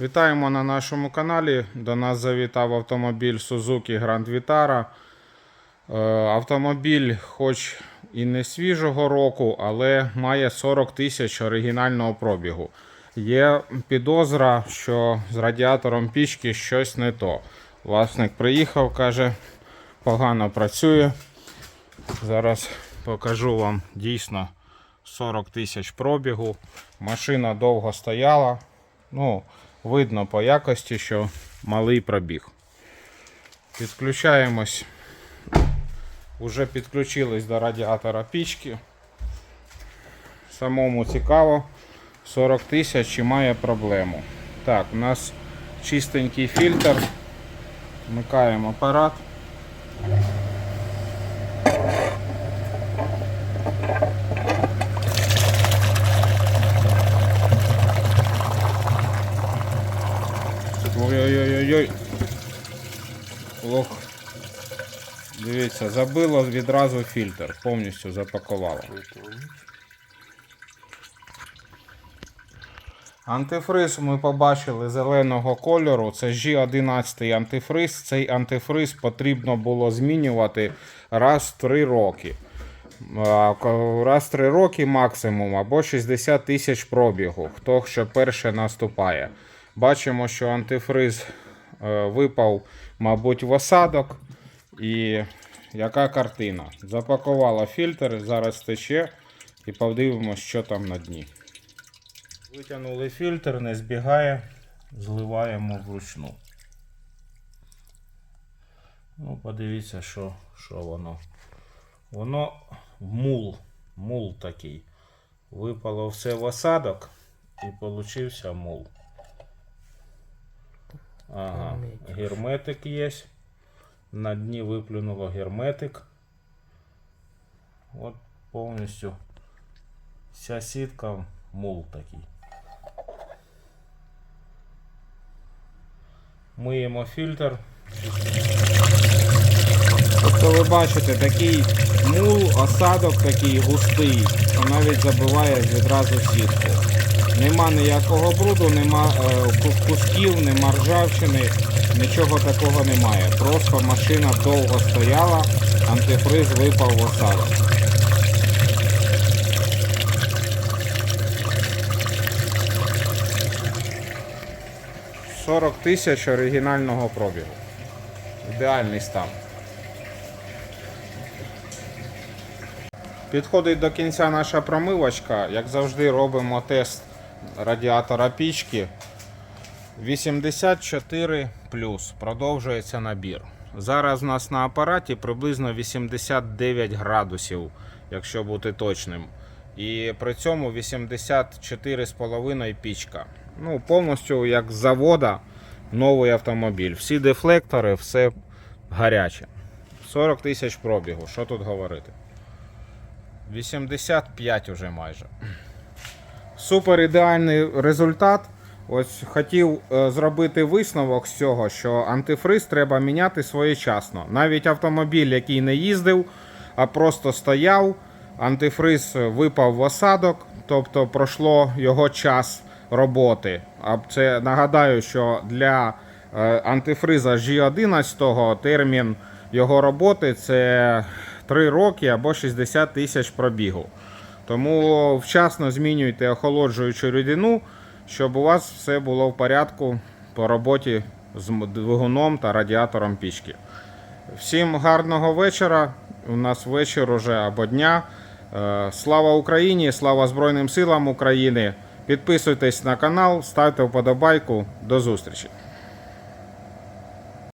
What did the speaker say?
Вітаємо на нашому каналі. До нас завітав автомобіль Suzuki Grand Vitara. Е, Автомобіль, хоч і не свіжого року, але має 40 тисяч оригінального пробігу. Є підозра, що з радіатором пічки щось не то. Власник приїхав, каже, погано працює. Зараз покажу вам дійсно 40 тисяч пробігу. Машина довго стояла. Ну, видно по якості, що малий пробіг. Підключаємось. Уже підключились до радіатора пічки. Самому цікаво. 40 тисяч чи має проблему. Так, у нас чистенький фільтр. Вмикаємо апарат. Ой-ой-ой-ой. Ох. Дивіться, забило відразу фільтр, повністю запакувало. Антифриз ми побачили зеленого кольору. Це G11 антифриз. Цей антифриз потрібно було змінювати раз в 3 роки. Раз в 3 роки максимум або 60 тисяч пробігу. Хто що перше наступає. Бачимо, що антифриз випав, мабуть, в осадок. І яка картина? Запакувала фільтр, зараз тече і подивимося, що там на дні. Витягнули фільтр, не збігає, зливаємо вручну. Ну, подивіться, що, що воно. Воно мул, мул такий. Випало все в осадок і получився мул. Ага, герметик є. На дні виплюнуло герметик. От повністю вся сітка мул такий. Миємо фільтр. Тобто ви бачите, такий мул, осадок такий густий, що навіть забиває відразу сітку. Нема ніякого бруду, нема е, кусків, нема ржавчини, нічого такого немає. Просто машина довго стояла, антифриз випав в осадок. «40 тисяч оригінального пробігу. Ідеальний стан. Підходить до кінця наша промивочка. Як завжди, робимо тест радіатора пічки. 84 продовжується набір. Зараз у нас на апараті приблизно 89 градусів, якщо бути точним. І при цьому 84,5 пічка. Ну, повністю як з завода новий автомобіль. Всі дефлектори, все гаряче. 40 тисяч пробігу. Що тут говорити? 85 уже майже. Супер ідеальний результат. Ось хотів е, зробити висновок з цього, що антифриз треба міняти своєчасно. Навіть автомобіль, який не їздив, а просто стояв, антифриз випав в осадок, тобто пройшло його час роботи. А це нагадаю, що для е, антифриза G11 термін його роботи це 3 роки або 60 тисяч пробігу. Тому вчасно змінюйте охолоджуючу рідину, щоб у вас все було в порядку по роботі з двигуном та радіатором пічки. Всім гарного вечора. У нас вечір уже або дня. Е, Слава Україні! Слава Збройним силам України! Підписуйтесь на канал, ставте вподобайку. До зустрічі!